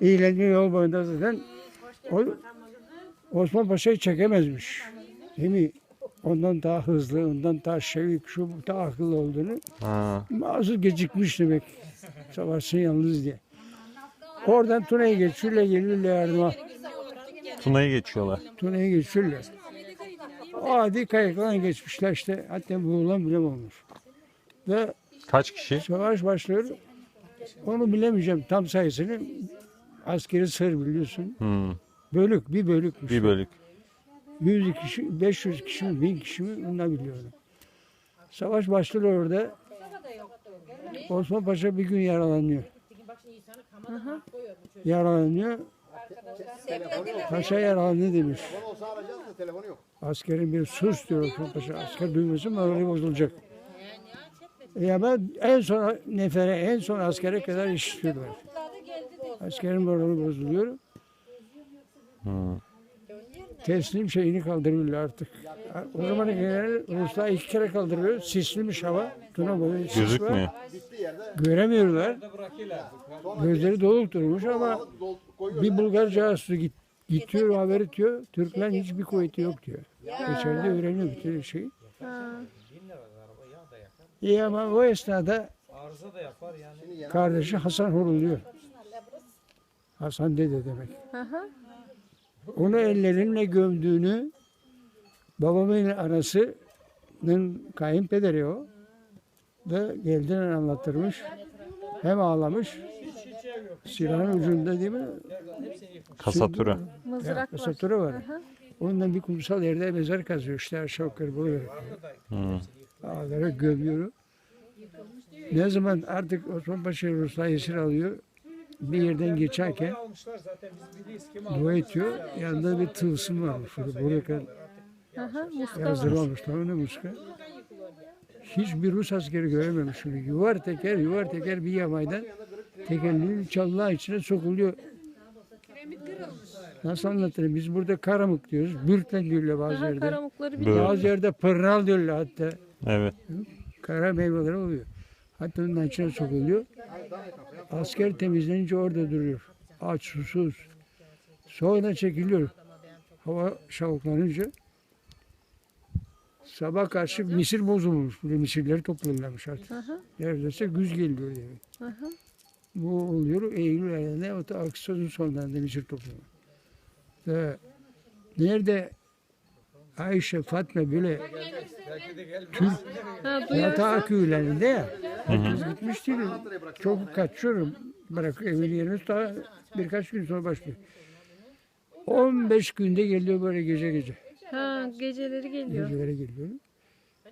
İyilenince yol boyunda zaten o, Osman Paşa'yı çekemezmiş. Değil mi? Ondan daha hızlı, ondan daha çevik, şu daha akıllı olduğunu Ha. mazur gecikmiş demek. Savaşsın yalnız diye. Oradan Tuna'ya geçiyorlar, geliyorlar yardıma. Tuna'yı geçiyorlar. Tuna'ya geçiyorlar. Adi kayıkla geçmişler işte. Hatta boğulan bile olmuş. Ve Kaç kişi? savaş başlıyor. Onu bilemeyeceğim tam sayısını. Askeri sır biliyorsun. Hmm. Bölük, bir bölükmüş. Bir bölük. 100 kişi, 500 kişi mi, 1000 kişi mi bunu biliyorum. Savaş başlıyor orada. Osman Paşa bir gün yaralanıyor. Yaralanıyor. Paşa yaralandı demiş. Askerin bir sus diyor Osman Paşa. Asker duymasın morali bozulacak. Ya ben en son nefere, en son askere kadar işitiyorlar. Askerin morali bozuluyor. Hmm. teslim şeyini kaldırıyorlar artık. O zaman genel Ruslar iki kere kaldırıyor. Sislimiş hava. Tuna boyu sis var. Gözükmüyor. Göremiyorlar. Gözleri doluk durmuş ama bir Bulgar casusu git, gidiyor haber ediyor. Türklerin hiçbir kuvveti yok diyor. İçeride öğreniyor bütün şeyi. İyi ama o esnada kardeşi Hasan horuluyor. Hasan dede demek. Onu ellerinle gömdüğünü babamın anasının kayınpederi o da geldiğini anlattırmış. Hem ağlamış. Silahın ucunda değil mi? Kasatura. Mızrak var. Kasatura var. Ondan bir kumsal yerde mezar kazıyor işte aşağı yukarı buluyor. Hmm. Ağlara gömüyor. Ne zaman artık Osman Paşa Ruslar esir alıyor. Bir yerden geçerken dua ediyor. Yanında bir tılsım var. Şurada buraya kadar. O ne muska? Hiçbir Rus askeri görememiş şunu. Yuvar teker, yuvar teker bir yamaydan tekerleğin çalılar içine sokuluyor. Nasıl anlatayım? Biz burada karamık diyoruz. Bürtlen diyorlar bazı yerde. karamukları Böyle. biliyorum. Bazı yerde pırnal diyorlar hatta. Evet. Kara meyveler oluyor. Hatta onun içine sokuluyor. Asker temizlenince orada duruyor. Aç, susuz. Sonra çekiliyor. Hava şavuklanınca. Sabah karşı misir bozulmuş. Böyle misirleri toplanmış artık. Neredeyse güz geliyor yani. aha. Bu oluyor Eylül ayında o da Ağustos'un sonlarında misir toplumu. Ve nerede Ayşe, Fatma böyle Ha, duyarsan Yatağı köylerinde ya. Herkes gitmiş değil. Çok kaçıyorum. Bırak evin yerimiz daha birkaç gün sonra başlıyor. 15 günde geliyor böyle gece gece. ha, geceleri geliyor. Gecelere geliyor.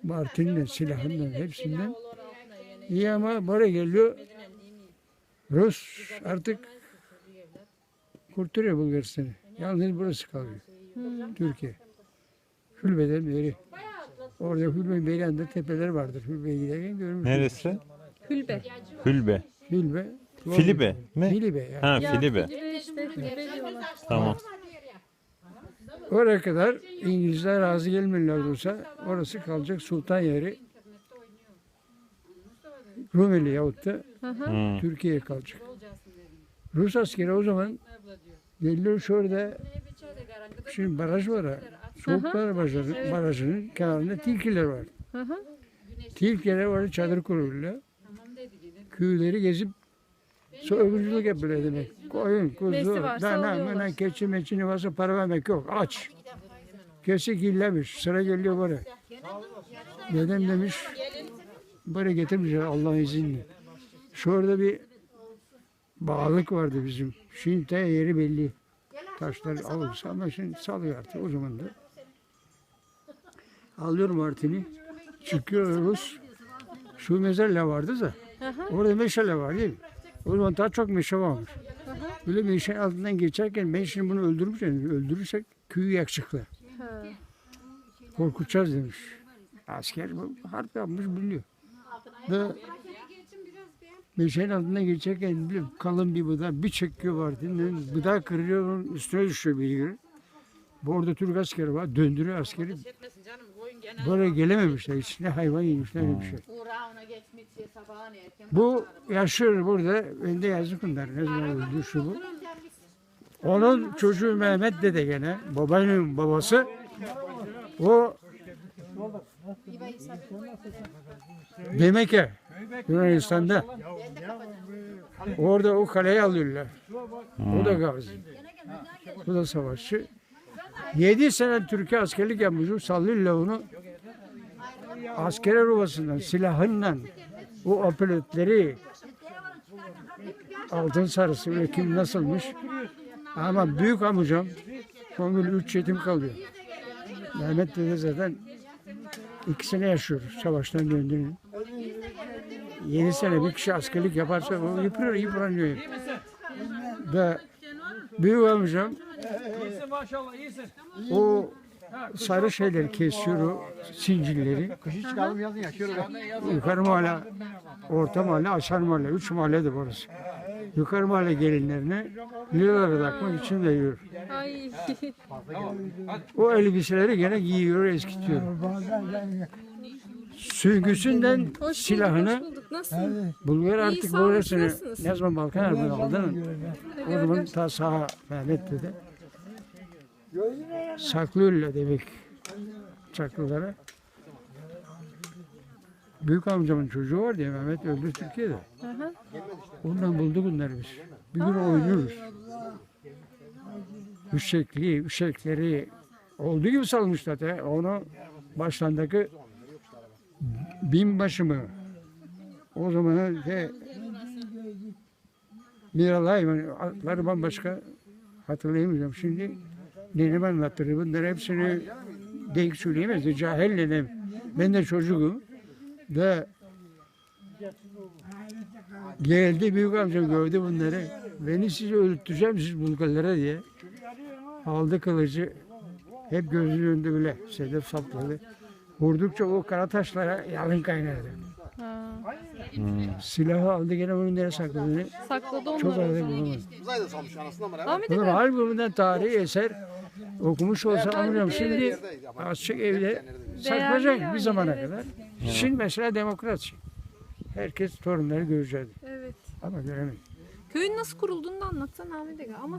Martinle, silahından, hepsinden. İyi ama böyle geliyor. Rus artık kurtarıyor Bulgaristan'ı. Yalnız burası kalıyor. Türkiye. Hülbe'den beri. Orada Hülbe Beylan'da tepeler vardır. Hülbe'ye giderken görmüşsünüz. Neresi? Hülbe. Hülbe. Bilbe. Filibe mi? Filibe ya. Ha Filibe. Tamam. Oraya kadar İngilizler razı gelmiyorlar olsa orası kalacak sultan yeri. Rumeli yahut da. Türkiye'ye kalacak. Rus askeri o zaman geliyor şurada şimdi baraj var ha. Soğuklar Barajı'nın, barajının kenarında tilkiler var. Hı hı. Tilkiler var çadır kuruyorlar. Köyleri gezip soygunculuk yapıyorlar demek. Koyun, kuzu, dana, mına, keçi, meçi, ne varsa para vermek yok. Aç. Kesik illemiş. Sıra geliyor buraya. Dedem demiş, buraya getirmişler Allah'ın izniyle. Şurada bir bağlık vardı bizim. Şimdi yeri belli. Taşlar alırsa ama şimdi salıyor artık o zaman da. Alıyorum artini. Çıkıyoruz. Şu mezarla vardı da. Orada meşale var değil mi? O zaman daha çok meşe varmış. Böyle meşe altından geçerken ben şimdi bunu öldürmüş yani öldürürsek köyü yakacaklar. Korkutacağız demiş. Asker harp yapmış biliyor. Ve meşenin altından geçerken bir kalın bir buda bir çekiyor var. Buda kırıyor onun üstüne düşüyor biri. Bu orada Türk askeri var. Döndürüyor askeri. Böyle gelememişler. İçine hayvan yemişler öyle bir şey. Bu yaşıyor burada. Önde yazık bunlar. Ne zaman şu bu. Onun çocuğu Mehmet dede gene babanın babası o Demeke Yunanistan'da orada o kaleyi alıyorlar. O da gazi. O da savaşçı. Yedi sene Türkiye askerlik yapmış. Sallıyorlar onu. Askere ruvasından silahınla o apoletleri altın sarısı ve kim nasılmış. Ama büyük amcam son gün üç yetim kalıyor. Mehmet dede zaten ikisine yaşıyor savaştan döndüğünü. Yedi sene bir kişi askerlik yaparsa o yıpranıyor, yıpranıyor. Ve büyük amcam o sarı şeyleri kesiyor, o sincilleri. Çıkalım yazın yaşıyor. Yukarı mahalle, orta mahalle, aşağı mahalle. Üç mahalledir burası. Yukarı mahalle gelinlerine liraları takmak için veriyor. Ay. O elbiseleri gene giyiyor, eskitiyor. Süngüsünden Hoş bulduk, silahını hoş bulduk. Nasıl? Bulgar artık sağ olun, Bulgarisini nasılsınız? ne zaman Balkan Harbi'ni aldın? O zaman ta sağa Mehmet dedi. Saklıyorlar demek çaklılara. Büyük amcamın çocuğu var diye Mehmet öldü Türkiye'de. Hı hı. Ondan bulduk bunları biz. Bir gün oynuyoruz. Üşekli, üşekleri olduğu gibi salmışlar. Te. Onu başlandaki binbaşı mı? O zaman de Miralay mı? Adları bambaşka hatırlayamayacağım. Şimdi nenem anlattırdı. Bunları hepsini denk söyleyemezdi. Cahil nenem. Ben de çocuğum. Ve Geldi büyük amcam gördü bunları. Beni sizi öldürteceğim siz Bulgarlara diye. Aldı kılıcı. Hep gözünün önünde böyle sedef sapladı. Vurdukça o kara taşlara yalın kaynardı. Ha. Silahı aldı gene önüne sakladı. Sakladı onları. Çok zaman. bulamadı. Uzayda salmış anasını ama. Ahmet Bunun Efe. albümünden tarihi eser okumuş olsa amcam şimdi açık evde saklayacak bir zamana evet. kadar. Şimdi mesela demokrasi. Herkes torunları görecek Evet. ama göremez. Köyün nasıl kurulduğunu da anlatsana Ahmet Ege. Ama